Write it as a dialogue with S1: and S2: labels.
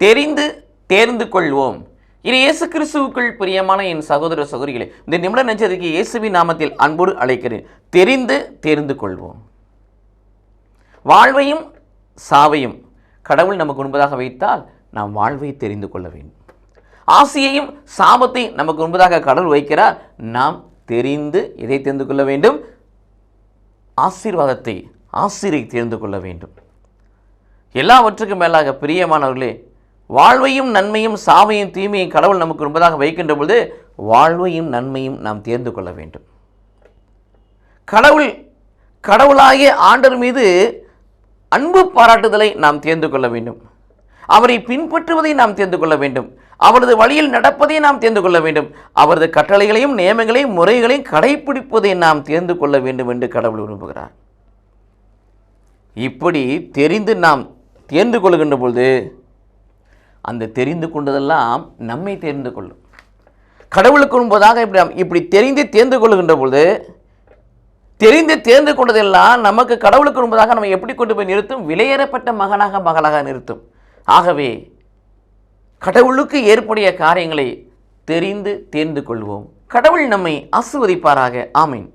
S1: தெரிந்து தேர்ந்து கொள்வோம். இது இயேசு கிறிஸ்துவுக்குள் பிரியமான என் சகோதர சகோதரிகளே இந்த நிமிட நெஞ்சதுக்கு இயேசுவின் நாமத்தில் அன்போடு அழைக்கிறேன். தெரிந்து தேர்ந்து கொள்வோம். வாழ்வையும் சாவையும் கடவுள் நமக்கு முன்பதாக வைத்தால் நாம் வாழ்வை தெரிந்து கொள்ள வேண்டும். ஆசையையும் சாபத்தை நமக்கு முன்பதாக கடவுள் வைக்கிறார். நாம் தெரிந்து எதை தெரிந்து கொள்ள வேண்டும்? ஆசீர்வாதத்தை ஆசிரியை தெரிந்து கொள்ள வேண்டும். எல்லாவற்றுக்கும் மேலாக பிரியமானவர்களே வாழ்வையும் நன்மையும் சாவையும் தீமையும் கடவுள் நமக்கு ரொம்பதாக வைக்கின்ற பொழுது வாழ்வையும் நன்மையும் நாம் தேர்ந்து கொள்ள வேண்டும். கடவுள் கடவுளாகிய ஆண்டர் மீது அன்பு பாராட்டுதலை நாம் தேர்ந்து கொள்ள வேண்டும். அவரை பின்பற்றுவதை நாம் தேர்ந்து கொள்ள வேண்டும். அவரது வழியில் நடப்பதை நாம் தேர்ந்து கொள்ள வேண்டும். அவரது கட்டளைகளையும் நியமங்களையும் முறைகளையும் கடைபிடிப்பதை நாம் தேர்ந்து கொள்ள வேண்டும் என்று கடவுள் விரும்புகிறார். இப்படி தெரிந்து நாம் தேர்ந்து கொள்கின்ற பொழுது அந்த தெரிந்து கொண்டதெல்லாம் நம்மை தெரிந்து கொள்ளும். கடவுளுக்கு முன்பதாக இப்படி இப்படி தெரிந்து தேர்ந்து கொள்கின்ற பொழுது தெரிந்து தேர்ந்து கொண்டதெல்லாம் நமக்கு கடவுளுக்கு முன்பதாக நம்ம எப்படி கொண்டு போய் நிறுத்தும்? விலையேறப்பட்ட மகனாக மகளாக நிறுத்தும். ஆகவே கடவுளுக்கு ஏற்புடைய காரியங்களை தெரிந்து தேர்ந்து கொள்வோம். கடவுள் நம்மை ஆசிர்வதிப்பாராக. ஆமீன்.